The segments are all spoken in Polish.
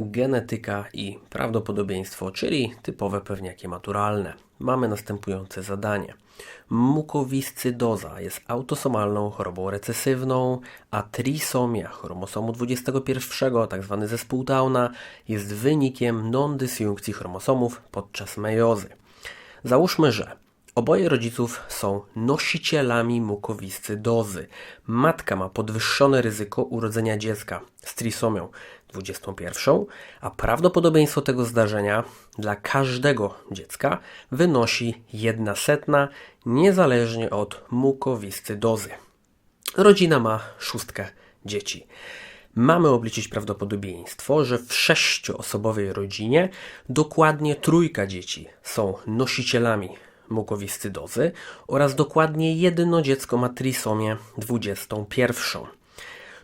genetyka i prawdopodobieństwo, czyli typowe pewniaki maturalne. Mamy następujące zadanie. Mukowiscydoza jest autosomalną chorobą recesywną, a trisomia chromosomu 21, tzw. tak zespół Downa, jest wynikiem non-dysjunkcji chromosomów podczas mejozy. Załóżmy, że Oboje rodziców są nosicielami mukowiscydozy. Matka ma podwyższone ryzyko urodzenia dziecka z trisomią 21, a prawdopodobieństwo tego zdarzenia dla każdego dziecka wynosi 1 setna, niezależnie od mukowiscydozy. Rodzina ma szóstkę dzieci. Mamy obliczyć prawdopodobieństwo, że w sześcioosobowej rodzinie dokładnie trójka dzieci są nosicielami mukowiscydozy oraz dokładnie jedno dziecko ma trisomię 21.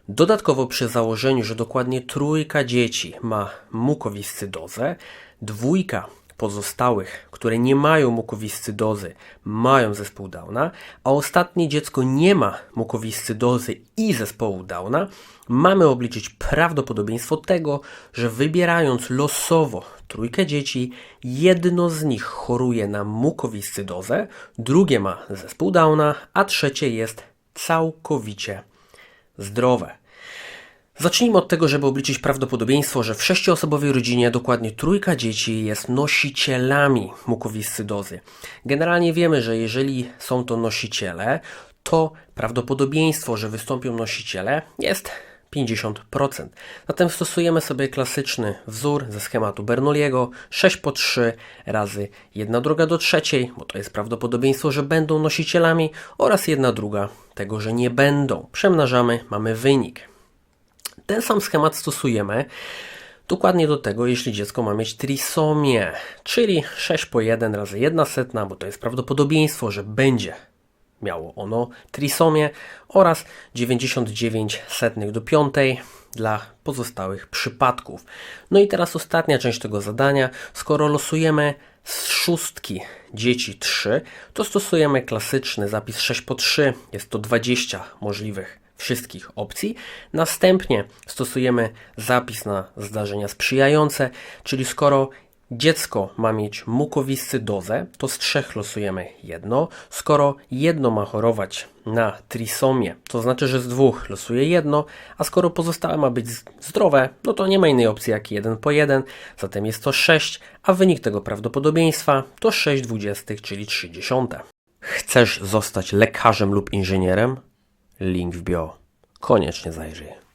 Dodatkowo przy założeniu, że dokładnie trójka dzieci ma mukowiscydozę, dwójka pozostałych, które nie mają mukowiscydozy, mają zespół Downa, a ostatnie dziecko nie ma mukowiscydozy i zespołu Downa, mamy obliczyć prawdopodobieństwo tego, że wybierając losowo trójkę dzieci, jedno z nich choruje na mukowiscydozę, drugie ma zespół Downa, a trzecie jest całkowicie zdrowe. Zacznijmy od tego, żeby obliczyć prawdopodobieństwo, że w sześcioosobowej rodzinie dokładnie trójka dzieci jest nosicielami mukowiscydozy. Generalnie wiemy, że jeżeli są to nosiciele, to prawdopodobieństwo, że wystąpią nosiciele jest 50%. Zatem stosujemy sobie klasyczny wzór ze schematu Bernoulliego 6 po 3 razy 1 druga do trzeciej, bo to jest prawdopodobieństwo, że będą nosicielami oraz 1 druga tego, że nie będą. Przemnażamy, mamy wynik. Ten sam schemat stosujemy dokładnie do tego, jeśli dziecko ma mieć trisomię, czyli 6 po 1 razy 1 setna, bo to jest prawdopodobieństwo, że będzie miało ono trisomię oraz 99 setnych do piątej dla pozostałych przypadków. No i teraz ostatnia część tego zadania. Skoro losujemy z szóstki dzieci 3, to stosujemy klasyczny zapis 6 po 3. Jest to 20 możliwych wszystkich opcji. Następnie stosujemy zapis na zdarzenia sprzyjające, czyli skoro dziecko ma mieć mukowiscydozę, to z trzech losujemy jedno. Skoro jedno ma chorować na trisomię, to znaczy, że z dwóch losuje jedno, a skoro pozostałe ma być zdrowe, no to nie ma innej opcji jak jeden po jeden, zatem jest to 6, a wynik tego prawdopodobieństwa to 6 dwudziestych, czyli 30. Chcesz zostać lekarzem lub inżynierem? Link w bio. Koniecznie zajrzyj.